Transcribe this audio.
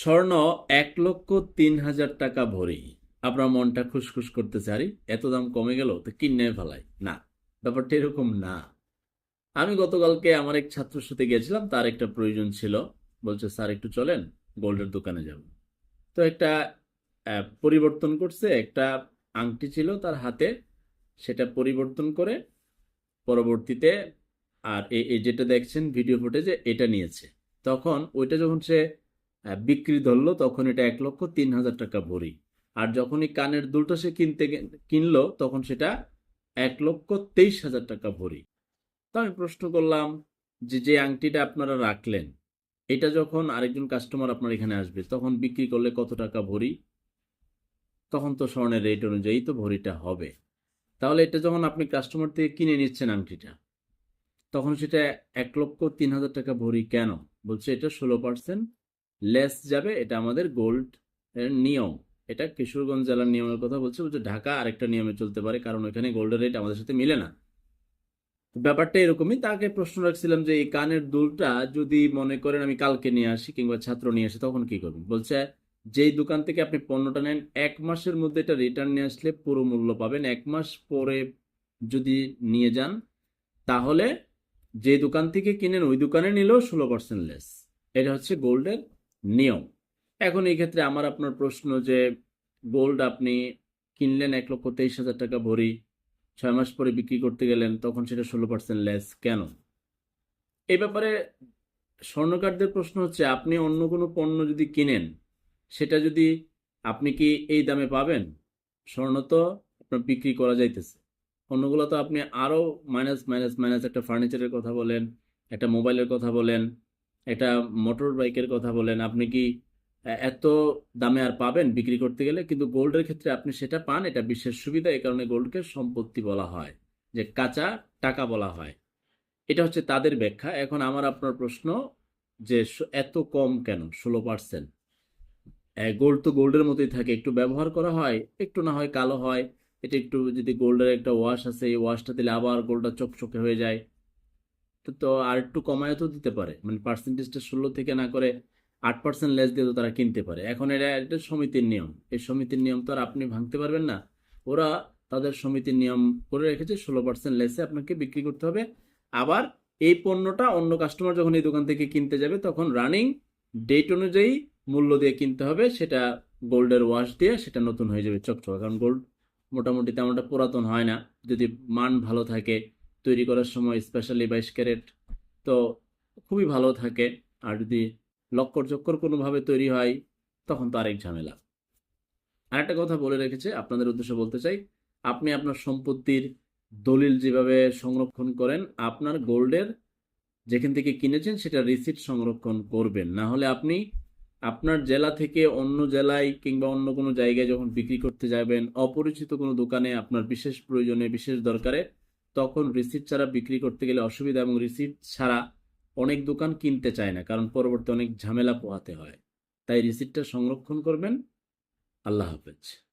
স্বর্ণ এক লক্ষ তিন হাজার টাকা ভরি। আপনার মনটা খুশখুশ করতে আরে এত দাম কমে গেল, তো কিনে ফেলাই। না, ব্যাপারটা এরকম না। আমি গতকালকে আমার এক ছাত্রর সাথে গেছিলাম, তার একটা প্রয়োজন ছিল। বলছে, স্যার, একটু চলেন, গোল্ডের দোকানে যাব। তো একটা পরিবর্তন করছে, একটা আংটি ছিল তার হাতে, সেটা পরিবর্তন করে পরবর্তীতে, আর এই যেটা দেখছেন ভিডিও ফুটেজে, এটা নিয়েছে। তখন ওইটা যখন সে বিক্রি ধরলো, তখন এটা এক লক্ষ তিন হাজার টাকা ভরি। আর যখনই কানের দুলটা সে কিনতে কিনলো, তখন সেটা এক লক্ষ তেইশ হাজার টাকা ভরি। তো আমি প্রশ্ন করলাম যে যে আংটিটা আপনারা রাখলেন, এটা যখন আরেকজন কাস্টমার আপনার এখানে আসবে, তখন বিক্রি করলে কত টাকা ভরি? তখন তো স্বর্ণের রেট অনুযায়ী তো ভরিটা হবে। তাহলে এটা যখন আপনি কাস্টমার থেকে কিনে নিচ্ছেন আংটিটা, তখন সেটা এক লক্ষ তিন হাজার টাকা ভরি কেন? বলছে এটা ষোলো পার্সেন্ট লেস যাবে, এটা আমাদের গোল্ড এর নিয়ম। এটা কিশোরগঞ্জ জেলার নিয়মের কথা বলছে বলছে ঢাকা আরেকটা নিয়মে চলতে পারে, কারণ ওইখানে গোল্ডের রেট আমাদের সাথে মিলে না। ব্যাপারটা এরকমই তাকে প্রশ্ন রাখছিলাম যে এই কানের দুলটা যদি মনে করেন আমি কালকে নিয়ে আসি কিংবা ছাত্র নিয়ে আসি, তখন কি করবেন? বলছে, যেই দোকান থেকে আপনি পণ্যটা নেন, এক মাসের মধ্যে এটা রিটার্ন নিয়ে আসলে পুরো মূল্য পাবেন। এক মাস পরে যদি নিয়ে যান, তাহলে যে দোকান থেকে কিনেন, ওই দোকানে নিলেও ষোলো পার্সেন্ট লেস এটা হচ্ছে গোল্ডের নিয়ম। এখন এই ক্ষেত্রে আমার আপনার প্রশ্ন যে গোল্ড আপনি কিনলেন এক লক্ষ তেইশ হাজার টাকা ভরি, ছয় মাস পরে বিক্রি করতে গেলেন, তখন সেটা ষোলো পার্সেন্ট লেস কেন? এই ব্যাপারে স্বর্ণকারদের প্রশ্ন হচ্ছে, আপনি অন্য কোনো পণ্য যদি কিনেন, সেটা যদি আপনি কি এই দামে পাবেন? স্বর্ণ তো আপনার বিক্রি করা যাইতেছে। অন্যগুলো তো আপনি আরও মাইনাস মাইনাস মাইনাস একটা ফার্নিচারের কথা বলেন, একটা মোবাইলের কথা বলেন একটা মোটর বাইকের কথা বলেন, আপনি কি এত দামে আর পাবেন বিক্রি করতে গেলে? কিন্তু গোল্ডের ক্ষেত্রে আপনি সেটা পান, এটা বিশেষ সুবিধা এই কারণে গোল্ডকে সম্পত্তি বলা হয়, যে কাঁচা টাকা বলা হয়। এটা হচ্ছে তাদের ব্যাখ্যা। এখন আমার আপনার প্রশ্ন যে এত কম কেন? ষোলো পার্সেন্ট। গোল্ড তো গোল্ডের মতোই থাকে, একটু ব্যবহার করা হয়, একটু না হয় কালো হয়, এটা একটু যদি গোল্ডের একটা ওয়াশ আছে, এই ওয়াশটা দিলে আবার গোল্ডটা চকচকে হয়ে যায়। তো আর একটু কমায় তো দিতে পারে। মানে পার্সেন্টেজটা ষোলো থেকে না করে আট পার্সেন্ট লেস দিয়ে তো তারা কিনতে পারে। এখন এটা এটা সমিতির নিয়ম। এই সমিতির নিয়ম তো আর আপনি ভাঙতে পারবেন না। ওরা তাদের সমিতির নিয়ম করে রেখেছে, ষোলো পার্সেন্ট লেসে আপনাকে বিক্রি করতে হবে। আবার এই পণ্যটা অন্য কাস্টমার যখন এই দোকান থেকে কিনতে যাবে, তখন রানিং ডেট অনুযায়ী মূল্য দিয়ে কিনতে হবে। সেটা গোল্ডের ওয়াশ দিয়ে সেটা নতুন হয়ে যাবে চকচকা। কারণ গোল্ড মোটামুটি তেমনটা পুরাতন হয় না। যদি মান ভালো থাকে তৈরি করার সময় স্পেশালি বাইশ ক্যারেট তো খুবই ভালো থাকে। আর যদি লক্কর চক্কর কোনোভাবে তৈরি হয়, তখন তো আরেক ঝামেলা। আর একটা কথা বলে রেখেছে, আপনাদের উদ্দেশ্যে বলতে চাই, আপনি আপনার সম্পত্তির দলিল যেভাবে সংরক্ষণ করেন, আপনার গোল্ডের যেখান থেকে কিনেছেন সেটা রিসিট সংরক্ষণ করবেন। না হলে আপনি আপনার জেলা থেকে অন্য জেলায় কিংবা অন্য কোনো জায়গায় যখন বিক্রি করতে যাবেন, অপরিচিত কোনো দোকানে আপনার বিশেষ প্রয়োজনে, বিশেষ দরকারে তখন রিসিট ছাড়া বিক্রি করতে গেলে অসুবিধা এবং রিসিট ছাড়া অনেক দোকান কিনতে চায় না, কারণ পরবর্তী অনেক ঝামেলা পোহাতে হয়। তাই রিসিপ্টটা সংরক্ষণ করবেন। আল্লাহ হাফেজ।